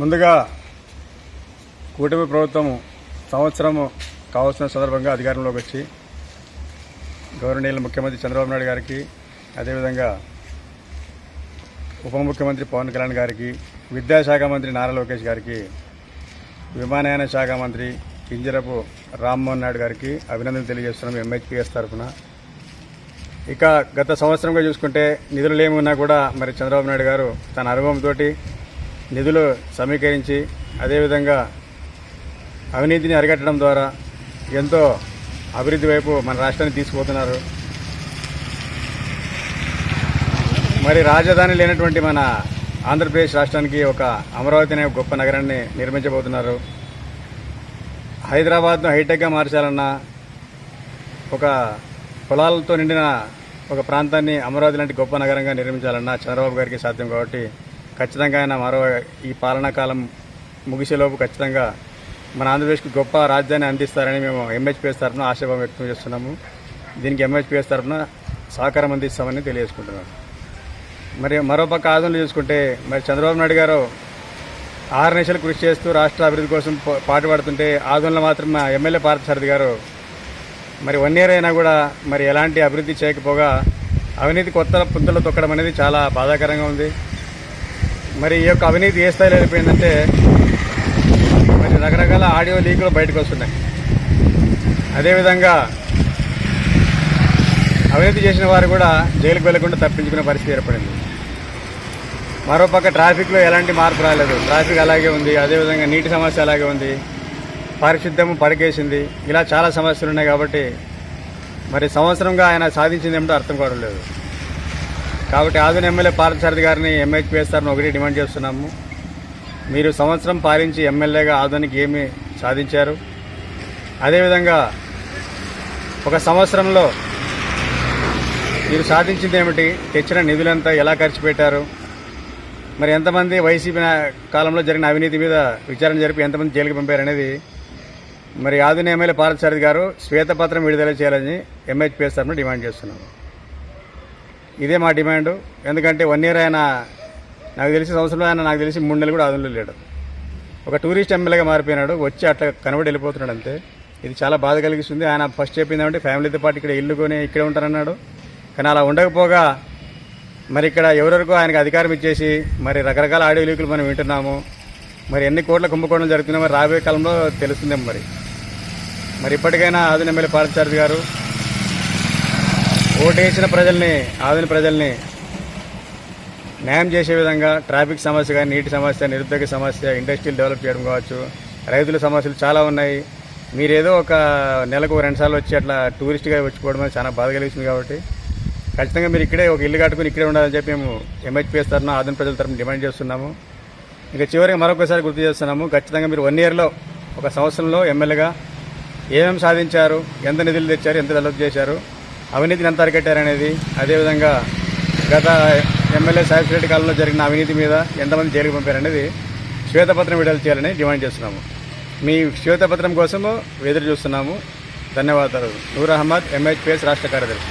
ముందుగా కూటమి ప్రభుత్వం సంవత్సరం కావాల్సిన సందర్భంగా అధికారంలోకి వచ్చి గౌరవనీయులు ముఖ్యమంత్రి చంద్రబాబు నాయుడు గారికి అదేవిధంగా ఉప ముఖ్యమంత్రి పవన్ కళ్యాణ్ గారికి విద్యాశాఖ మంత్రి నారా లోకేష్ గారికి విమానయాన శాఖ మంత్రి కింజరపు రామ్మోహన్ నాయుడు గారికి అభినందనలు తెలియజేస్తున్నాం ఎంహెచ్పిఎస్ తరఫున. ఇక గత సంవత్సరంగా చూసుకుంటే నిధులు ఏమున్నా కూడా మరి చంద్రబాబు నాయుడు గారు తన అనుభవంతో నిధులు సమీకరించి అదేవిధంగా అవినీతిని అరికట్టడం ద్వారా ఎంతో అభివృద్ధి వైపు మన రాష్ట్రాన్ని తీసుకుపోతున్నారు. మరి రాజధాని లేనటువంటి మన ఆంధ్రప్రదేశ్ రాష్ట్రానికి ఒక అమరావతి అనే గొప్ప నగరాన్ని నిర్మించబోతున్నారు. హైదరాబాద్ను హైటెక్గా మార్చాలన్నా ఒక పొలాలతో నిండిన ఒక ప్రాంతాన్ని అమరావతి లాంటి గొప్ప నగరంగా నిర్మించాలన్నా చంద్రబాబు గారికి సాధ్యం కాబట్టి ఖచ్చితంగా ఆయన మరో ఈ పాలనా కాలం ముగిసేలోపు ఖచ్చితంగా మన ఆంధ్రప్రదేశ్కి గొప్ప రాజధాని అందిస్తారని మేము ఎంహెచ్పిఎస్ తరఫున ఆశాభావం వ్యక్తం చేస్తున్నాము. దీనికి ఎంహెచ్పిఎస్ తరఫున సహకారం అందిస్తామని తెలియజేసుకుంటున్నాము మరి మరోపక్క ఆదోళన చూసుకుంటే మరి చంద్రబాబు నాయుడు గారు ఆరు నిమిషాలు కృషి చేస్తూ రాష్ట్ర అభివృద్ధి కోసం పాటు పాటుపడుతుంటే ఆదోళనలో మాత్రం మా ఎమ్మెల్యే పార్థసారథి గారు మరి వన్ ఇయర్ అయినా కూడా మరి ఎలాంటి అభివృద్ధి చేయకపోగా అవినీతి కొత్త పుంతలు తొక్కడం అనేది చాలా బాధాకరంగా ఉంది. మరి ఈ యొక్క అవినీతి ఏ స్థాయిలో వెళ్ళిపోయిందంటే మరి రకరకాల ఆడియో లీకులు బయటకు వస్తున్నాయి. అదేవిధంగా అవినీతి చేసిన వారు కూడా జైలుకు వెళ్ళకుండా తప్పించుకునే పరిస్థితి ఏర్పడింది. మరోపక్క ట్రాఫిక్లో ఎలాంటి మార్పు రాలేదు. ట్రాఫిక్ అలాగే ఉంది అదేవిధంగా నీటి సమస్య అలాగే ఉంది పారిశుద్ధ్యం పడకేసింది ఇలా చాలా సమస్యలు ఉన్నాయి కాబట్టి మరి సంవత్సరంగా ఆయన సాధించింది ఏమిటో అర్థం కావడం లేదు. కాబట్టి ఆదిన ఎమ్మెల్యే పార్థసారథి గారిని ఎంహెచ్పిఎస్ ఒకటి డిమాండ్ చేస్తున్నాము. మీరు సంవత్సరం పాలించి ఎమ్మెల్యేగా ఆదోనికి ఏమి సాధించారు? అదేవిధంగా ఒక సంవత్సరంలో మీరు సాధించింది ఏమిటి? తెచ్చిన నిధులంతా ఎలా ఖర్చు పెట్టారు? మరి ఎంతమంది వైసీపీ కాలంలో జరిగిన అవినీతి మీద విచారణ జరిపి ఎంతమంది జైలుకి పంపారనేది మరి ఆదిన ఎమ్మెల్యే పార్థసారథి గారు శ్వేతపత్రం విడుదల చేయాలని ఎంహెచ్పిఎస్ తరఫున డిమాండ్ చేస్తున్నాము. ఇదే మా డిమాండ్. ఎందుకంటే వన్ ఇయర్ ఆయన నాకు తెలిసి సంవత్సరంలో ఆయన నాకు తెలిసి మూడు నెలలు కూడా ఆదంలో లేడు ఒక టూరిస్ట్ ఎమ్మెల్యేగా మారిపోయినాడు వచ్చి అట్లా కనబడి వెళ్ళిపోతున్నాడు అంతే. ఇది చాలా బాధ కలిగిస్తుంది. ఆయన ఫస్ట్ చెప్పిందంటే ఫ్యామిలీతో పాటు ఇక్కడ ఇల్లు కొని ఇక్కడే ఉంటారన్నాడు కానీ అలా ఉండకపోగా మరి ఇక్కడ ఎవరెవరికో ఆయనకు అధికారం ఇచ్చేసి మరి రకరకాల ఆడియో లీకులు మనం వింటున్నాము. మరి ఎన్ని కోట్ల కుంభకోణం జరుగుతున్నాయో మరి రాబోయే కాలంలో తెలుస్తుందేమో మరి. మరి ఇప్పటికైనా ఆదిన ఎమ్మెల్యే పార్థసారథి గారు ఓటేసిన ప్రజల్ని ఆదిన ప్రజల్ని న్యాయం చేసే విధంగా ట్రాఫిక్ సమస్య కానీ నీటి సమస్య నిరుద్యోగ సమస్య ఇండస్ట్రీలు డెవలప్ చేయడం కావచ్చు రైతుల సమస్యలు చాలా ఉన్నాయి. మీరేదో ఒక నెలకు రెండు సార్లు వచ్చి అట్లా టూరిస్ట్గా వచ్చిపోవడం అనేది చాలా బాధ కలిగిస్తుంది కాబట్టి ఖచ్చితంగా మీరు ఇక్కడే ఒక ఇల్లు కట్టుకుని ఇక్కడే ఉండాలని చెప్పి మేము ఎంహెచ్పిఎస్ తరఫున ఆదిన ప్రజల తరఫున డిమాండ్ చేస్తున్నాము. ఇంకా చివరికి మరొకసారి గుర్తు చేస్తున్నాము ఖచ్చితంగా మీరు వన్ ఇయర్లో ఒక సంవత్సరంలో ఎమ్మెల్యేగా ఏమేమి సాధించారు ఎంత నిధులు తెచ్చారు ఎంత డెవలప్ చేశారు అవినీతిని ఎంత అరికట్టారనేది అదేవిధంగా గత ఎమ్మెల్యే సాహిబ్ రెడ్డి కాలంలో జరిగిన అవినీతి మీద ఎంతమంది జైలుకు పంపారనేది శ్వేతపత్రం విడుదల చేయాలని డిమాండ్ చేస్తున్నాము. మీ శ్వేతపత్రం కోసము ఎదురు చూస్తున్నాము. ధన్యవాదాలు. నూర్ అహ్మద్ ఎంహెచ్పిఎస్ రాష్ట్ర కార్యదర్శి.